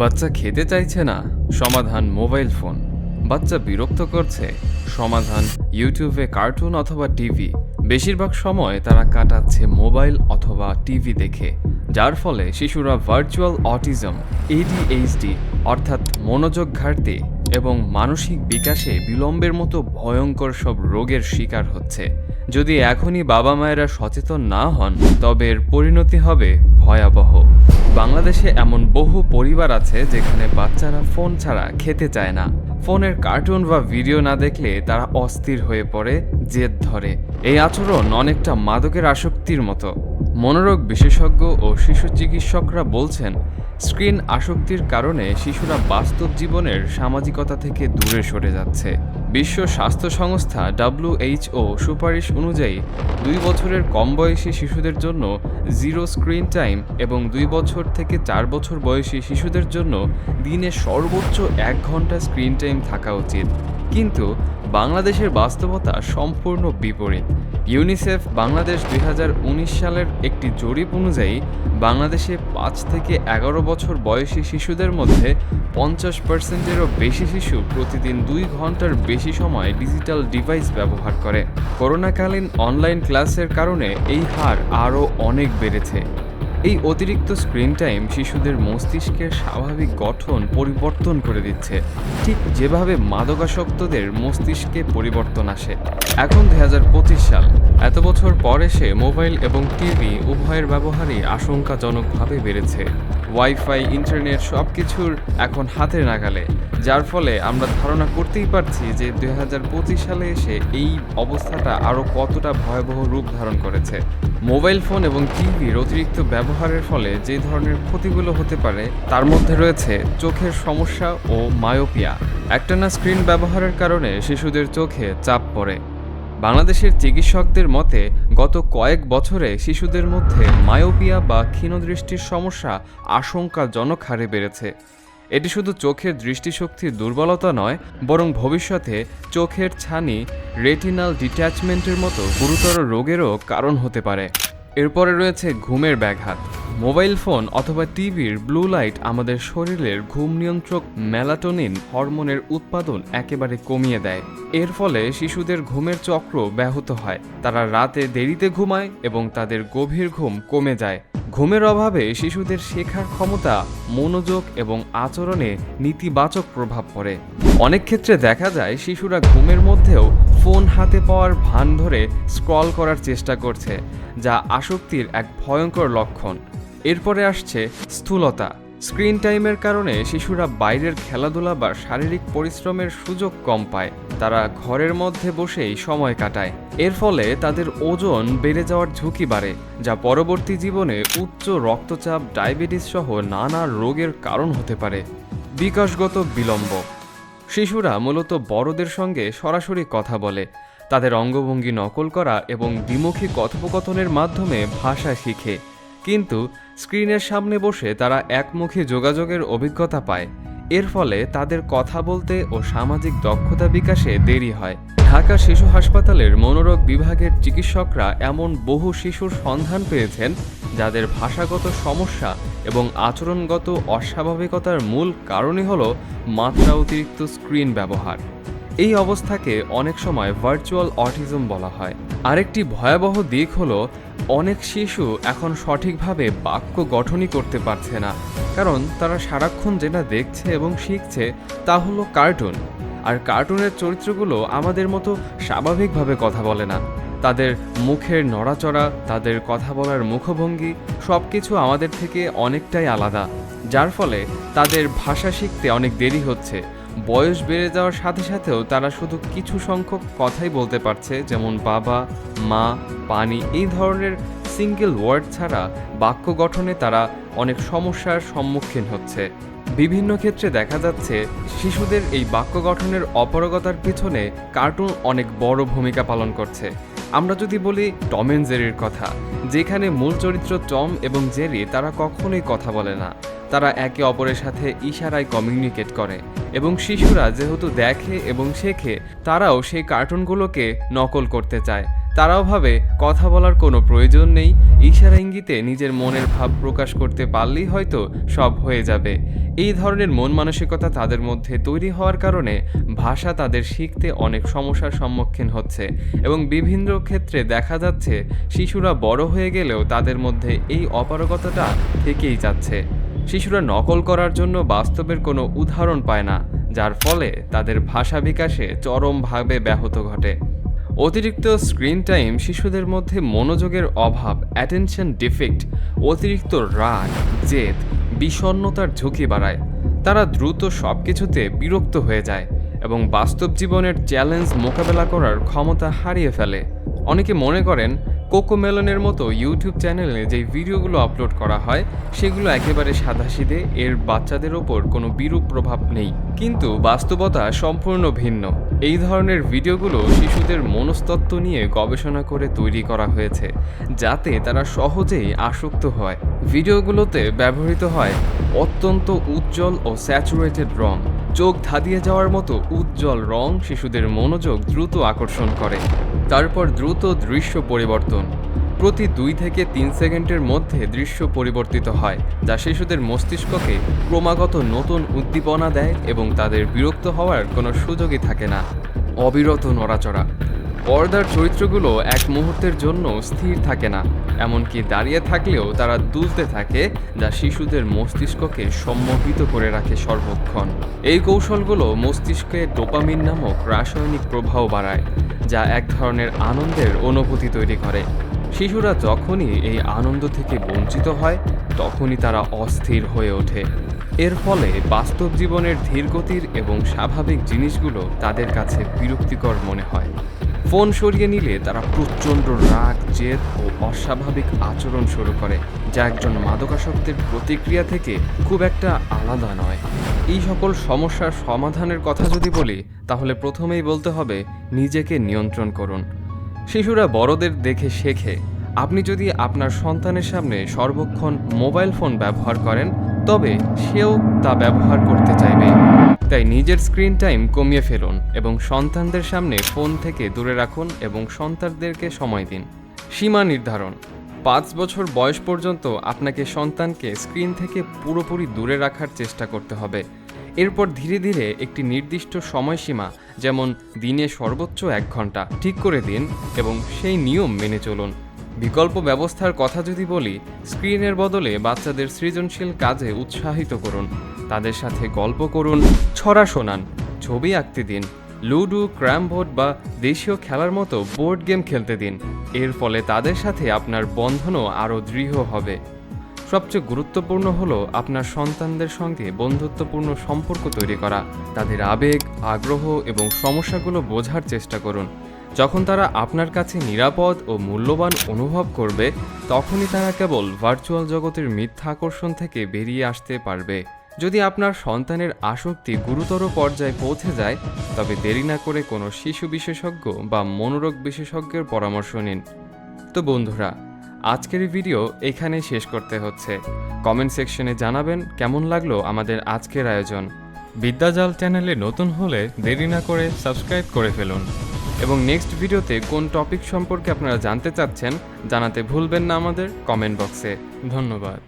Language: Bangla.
বাচ্চা খেতে চাইছে না, সমাধান মোবাইল ফোন। বাচ্চা বিরক্ত করছে, সমাধান ইউটিউবে কার্টুন অথবা টিভি। বেশিরভাগ সময় তারা কাটাচ্ছে মোবাইল অথবা টিভি দেখে, যার ফলে শিশুরা ভার্চুয়াল অটিজম এডিএইচডি অর্থাৎ মনোযোগ ঘাটতি এবং মানসিক বিকাশে বিলম্বের মতো ভয়ঙ্কর সব রোগের শিকার হচ্ছে। যদি এখনই বাবা মায়েরা সচেতন না হন, তবে এর পরিণতি হবে ভয়াবহ। বাংলাদেশে এমন বহু পরিবার আছে যেখানে বাচ্চারা ফোন ছাড়া খেতে চায় না। ফোনের কার্টুন বা ভিডিও না দেখলে তারা অস্থির হয়ে পড়ে, জেদ ধরে। এই আচরণ অনেকটা মাদকের আসক্তির মতো। মনোরোগ বিশেষজ্ঞ ও শিশু চিকিৎসকরা বলছেন, স্ক্রিন আসক্তির কারণে শিশুরা বাস্তব জীবনের সামাজিকতা থেকে দূরে সরে যাচ্ছে। বিশ্ব স্বাস্থ্য সংস্থা ডাব্লিউএইচও সুপারিশ অনুযায়ী দুই বছরের কম বয়সী শিশুদের জন্য জিরো স্ক্রিন টাইম এবং দুই বছর থেকে চার বছর বয়সী শিশুদের জন্য দিনে সর্বোচ্চ এক ঘণ্টা স্ক্রিন টাইম থাকা উচিত। কিন্তু বাংলাদেশের বাস্তবতা সম্পূর্ণ বিপরীত। ইউনিসেফ বাংলাদেশ দুই হাজার উনিশ সালের একটি জরিপ অনুযায়ী বাংলাদেশে পাঁচ থেকে এগারো বছর বয়সী শিশুদের মধ্যে পঞ্চাশ পার্সেন্টেরও বেশি শিশু প্রতিদিন দুই ঘণ্টার বেশি সময় ডিজিটাল ডিভাইস ব্যবহার করে। করোনাকালীন অনলাইন ক্লাসের কারণে এই হার আরও অনেক বেড়েছে। এই অতিরিক্ত স্ক্রিন টাইম শিশুদের মস্তিষ্কের স্বাভাবিক গঠন পরিবর্তন করে দিচ্ছে। ঠিক যেভাবে মাদকাসক্তদের মস্তিষ্কে পরিবর্তন আসে। এখন দুই সাল। এত বছর পর এসে মোবাইল এবং টিভি উভয়ের ব্যবহারই আশঙ্কাজনকভাবে বেড়েছে। ওয়াইফাই, ইন্টারনেট সব কিছুর এখন হাতের নাগালে। যার ফলে আমরা ধারণা করতেই পারছি যে দু হাজার পঁচিশ সালে এসে এই অবস্থাটা আরও কতটা ভয়াবহ রূপ ধারণ করেছে। মোবাইল ফোন এবং টিভির অতিরিক্ত ব্যবহারের ফলে যে ধরনের ক্ষতিগুলো হতে পারে, তার মধ্যে রয়েছে চোখের সমস্যা ও মায়োপিয়া। একটানা স্ক্রিন ব্যবহারের কারণে শিশুদের চোখে চাপ পড়ে। বাংলাদেশের চিকিৎসকদের মতে, গত কয়েক বছরে শিশুদের মধ্যে মায়োপিয়া বা ক্ষীণদৃষ্টির সমস্যা আশঙ্কাজনক হারে বেড়েছে। এটি শুধু চোখের দৃষ্টিশক্তির দুর্বলতা নয়, বরং ভবিষ্যতে চোখের ছানি, রেটিনাল ডিট্যাচমেন্টের মতো গুরুতর রোগেরও কারণ হতে পারে। এরপরে রয়েছে ঘুমের ব্যাঘাত। মোবাইল ফোন অথবা টিভির ব্লু লাইট আমাদের শরীরের ঘুম নিয়ন্ত্রক মেলাটোনিন হরমোনের উৎপাদন একেবারে কমিয়ে দেয়। এর ফলে শিশুদের ঘুমের চক্র ব্যাহত হয়। তারা রাতে দেরিতে ঘুমায় এবং তাদের গভীর ঘুম কমে যায়। ঘুমের অভাবে শিশুদের শেখার ক্ষমতা, মনোযোগ এবং আচরণে নেতিবাচক প্রভাব পড়ে। অনেক ক্ষেত্রে দেখা যায়, শিশুরা ঘুমের মধ্যেও ফোন হাতে পাওয়ার ভান ধরে স্ক্রল করার চেষ্টা করছে, যা আসক্তির এক ভয়ঙ্কর লক্ষণ। এরপরে আসছে স্থূলতা। স্ক্রিন টাইমের কারণে শিশুরা বাইরের খেলাধুলা বা শারীরিক পরিশ্রমের সুযোগ কম পায়। তারা ঘরের মধ্যে বসেই সময় কাটায়। এর ফলে তাদের ওজন বেড়ে যাওয়ার ঝুঁকি বাড়ে, যা পরবর্তী জীবনে উচ্চ রক্তচাপ, ডায়াবেটিস সহ নানা রোগের কারণ হতে পারে। বিকাশগত বিলম্ব। শিশুরা মূলত বড়দের সঙ্গে সরাসরি কথা বলে। তাদের অঙ্গভঙ্গি নকল করা এবং দ্বিমুখী কথোপকথনের মাধ্যমে ভাষা শিখে। কিন্তু স্ক্রিনের সামনে বসে তারা একমুখী যোগাযোগের অভিজ্ঞতা পায়। এর ফলে তাদের কথা বলতে ও সামাজিক দক্ষতা বিকাশে দেরি হয়। ঢাকা শিশু হাসপাতালের মনোরোগ বিভাগের চিকিৎসকরা এমন বহু শিশুর সন্ধান পেয়েছেন, যাদের ভাষাগত সমস্যা এবং আচরণগত অস্বাভাবিকতার মূল কারণই হল মাত্রা অতিরিক্ত স্ক্রিন ব্যবহার। এই অবস্থাকে অনেক সময় ভার্চুয়াল অটিজম বলা হয়। আরেকটি ভয়াবহ দিক হলো, অনেক শিশু এখন সঠিকভাবে বাক্য গঠনই করতে পারছে না। কারণ তারা সারাক্ষণ যেটা দেখছে এবং শিখছে তা হলো কার্টুন আর কার্টুনের চরিত্রগুলো আমাদের মতো স্বাভাবিকভাবে কথা বলে না। তাদের মুখের নড়াচড়া, তাদের কথা বলার মুখভঙ্গি সব কিছু আমাদের থেকে অনেকটাই আলাদা। যার ফলে তাদের ভাষা শিখতে অনেক দেরি হচ্ছে। বয়স বেড়ে যাওয়ার সাথে সাথেও তারা শুধু কিছু সংখ্যক কথাই বলতে পারছে, যেমন বাবা, মা, পানি, এই ধরনের সিঙ্গেল ওয়ার্ড ছাড়া বাক্য গঠনে তারা অনেক সমস্যার সম্মুখীন হচ্ছে। বিভিন্ন ক্ষেত্রে দেখা যাচ্ছে, শিশুদের এই বাক্য গঠনের অপারগতার পিছনে কার্টুন অনেক বড় ভূমিকা পালন করছে। আমরা যদি বলি টম অ্যান্ড জেরির কথা, যেখানে মূল চরিত্র টম এবং জেরি, তারা কখনোই কথা বলে না। তারা একে অপরের সাথে ইশারায় কমিউনিকেট করে এবং শিশুরা যেহেতু দেখে এবং শেখে, তারাও সেই কার্টুনগুলোকে নকল করতে চায়। তারাও ভাবে, কথা বলার কোনো প্রয়োজন নেই, ইশারা ইঙ্গিতে নিজের মনের ভাব প্রকাশ করতে পারলেই হয়তো সব হয়ে যাবে। এই ধরনের মন মানসিকতা তাদের মধ্যে তৈরি হওয়ার কারণে ভাষা তাদের শিখতে অনেক সমস্যার সম্মুখীন হচ্ছে এবং বিভিন্ন ক্ষেত্রে দেখা যাচ্ছে, শিশুরা বড় হয়ে গেলেও তাদের মধ্যে এই অপারগতাটা থেকেই যাচ্ছে। শিশুরা নকল করার জন্য বাস্তবের কোনো উদাহরণ পায় না, যার ফলে তাদের ভাষা বিকাশে চরমভাবে ব্যাহত ঘটে। অতিরিক্ত স্ক্রিন টাইম শিশুদের মধ্যে মনোযোগের অভাব অ্যাটেনশন ডিফেক্ট অতিরিক্ত রাগ, জেদ, বিষণ্ণতার ঝুঁকি বাড়ায়। তারা দ্রুত সব কিছুতে বিরক্ত হয়ে যায় এবং বাস্তব জীবনের চ্যালেঞ্জ মোকাবেলা করার ক্ষমতা হারিয়ে ফেলে। অনেকে মনে করেন কোকোমেলনের মতো ইউটিউব চ্যানেলে যে ভিডিওগুলো আপলোড করা হয়, সেগুলো একেবারে সাদাসিধে, এর বাচ্চাদের ওপর কোনো বিরূপ প্রভাব নেই। কিন্তু বাস্তবতা সম্পূর্ণ ভিন্ন। এই ধরনের ভিডিওগুলো শিশুদের মনস্তত্ত্ব নিয়ে গবেষণা করে তৈরি করা হয়েছে, যাতে তারা সহজেই আসক্ত হয়। ভিডিওগুলোতে ব্যবহৃত হয় অত্যন্ত উজ্জ্বল ও স্যাচুরেটেড রং চোখ ধাঁধিয়ে যাওয়ার মতো উজ্জ্বল রং শিশুদের মনোযোগ দ্রুত আকর্ষণ করে। তারপর দ্রুত দৃশ্য পরিবর্তন। প্রতি দুই থেকে তিন সেকেন্ডের মধ্যে দৃশ্য পরিবর্তিত হয়, যা শিশুদের মস্তিষ্ককে ক্রমাগত নতুন উদ্দীপনা দেয় এবং তাদের বিরক্ত হওয়ার কোনো সুযোগই থাকে না। অবিরত নড়াচড়া। পর্দার চরিত্রগুলো এক মুহূর্তের জন্য স্থির থাকে না, এমনকি দাঁড়িয়ে থাকলেও তারা দুলতে থাকে যা শিশুদের মস্তিষ্ককে সম্মোহিত করে রাখে সর্বক্ষণ। এই কৌশলগুলো মস্তিষ্কে ডোপামিন নামক রাসায়নিক প্রভাব বাড়ায়, যা এক ধরনের আনন্দের অনুভূতি তৈরি করে। শিশুরা যখনই এই আনন্দ থেকে বঞ্চিত হয়, তখনই তারা অস্থির হয়ে ওঠে। এর ফলে বাস্তব জীবনের ধীরগতির এবং স্বাভাবিক জিনিসগুলো তাদের কাছে বিরক্তিকর মনে হয়। ফোন সরিয়ে নিলে তারা প্রচণ্ড রাগ, জেদ ও অস্বাভাবিক আচরণ শুরু করে, যা একজন মাদকাসক্তের প্রতিক্রিয়া থেকে খুব একটা আলাদা নয়। এই সকল সমস্যার সমাধানের কথা যদি বলি, তাহলে প্রথমেই বলতে হবে, নিজেকে নিয়ন্ত্রণ করুন। শিশুরা বড়দের দেখে শেখে, আপনি যদি আপনার সন্তানের সামনে সর্বক্ষণ মোবাইল ফোন ব্যবহার করেন, তবে সেও তা ব্যবহার করতে চাইবে। তাই নিজের স্ক্রিন টাইম কমিয়ে ফেলুন এবং সন্তানদের সামনে ফোন থেকে দূরে রাখুন এবং সন্তানদেরকে সময় দিন। সীমা নির্ধারণ। পাঁচ বছর বয়স পর্যন্ত আপনাকে সন্তানকে স্ক্রিন থেকে পুরোপুরি দূরে রাখার চেষ্টা করতে হবে। এরপর ধীরে ধীরে একটি নির্দিষ্ট সময়সীমা, যেমন দিনে সর্বোচ্চ এক ঘণ্টা, ঠিক করে দিন এবং সেই নিয়ম মেনে চলুন। বিকল্প ব্যবস্থার কথা যদি বলি, স্ক্রিনের বদলে বাচ্চাদের সৃজনশীল কাজে উৎসাহিত করুন। তাদের সাথে গল্প করুন, ছড়া শোনান, ছবি আঁকতে দিন, লুডো, ক্র্যামবোর্ড বা দেশীয় খেলার মতো বোর্ড গেম খেলতে দিন। এর ফলে তাদের সাথে আপনার বন্ধনও আরও দৃঢ় হবে। সবচেয়ে গুরুত্বপূর্ণ হলো আপনার সন্তানদের সঙ্গে বন্ধুত্বপূর্ণ সম্পর্ক তৈরি করা। তাদের আবেগ, আগ্রহ এবং সমস্যাগুলো বোঝার চেষ্টা করুন। যখন তারা আপনার কাছে নিরাপদ ও মূল্যবান অনুভব করবে, তখনই তারা কেবল ভার্চুয়াল জগতের মিথ্যা আকর্ষণ থেকে বেরিয়ে আসতে পারবে। যদি আপনার সন্তানের আসক্তি গুরুতর পর্যায়ে পৌঁছে যায়, তবে দেরি না করে কোনো শিশু বিশেষজ্ঞ বা মনোরোগ বিশেষজ্ঞের পরামর্শ নিন। তো বন্ধুরা, আজকের ভিডিও এখানেই শেষ করতে হচ্ছে। কমেন্ট সেকশনে জানাবেন কেমন লাগল আমাদের আজকের আয়োজন। বিদ্যাজাল চ্যানেলে নতুন হলে দেরি না করে সাবস্ক্রাইব করে ফেলুন। এবং নেক্সট ভিডিওতে কোন টপিক সম্পর্কে আপনারা জানতে চাচ্ছেন, জানাতে ভুলবেন না আমাদের কমেন্ট বক্সে ধন্যবাদ।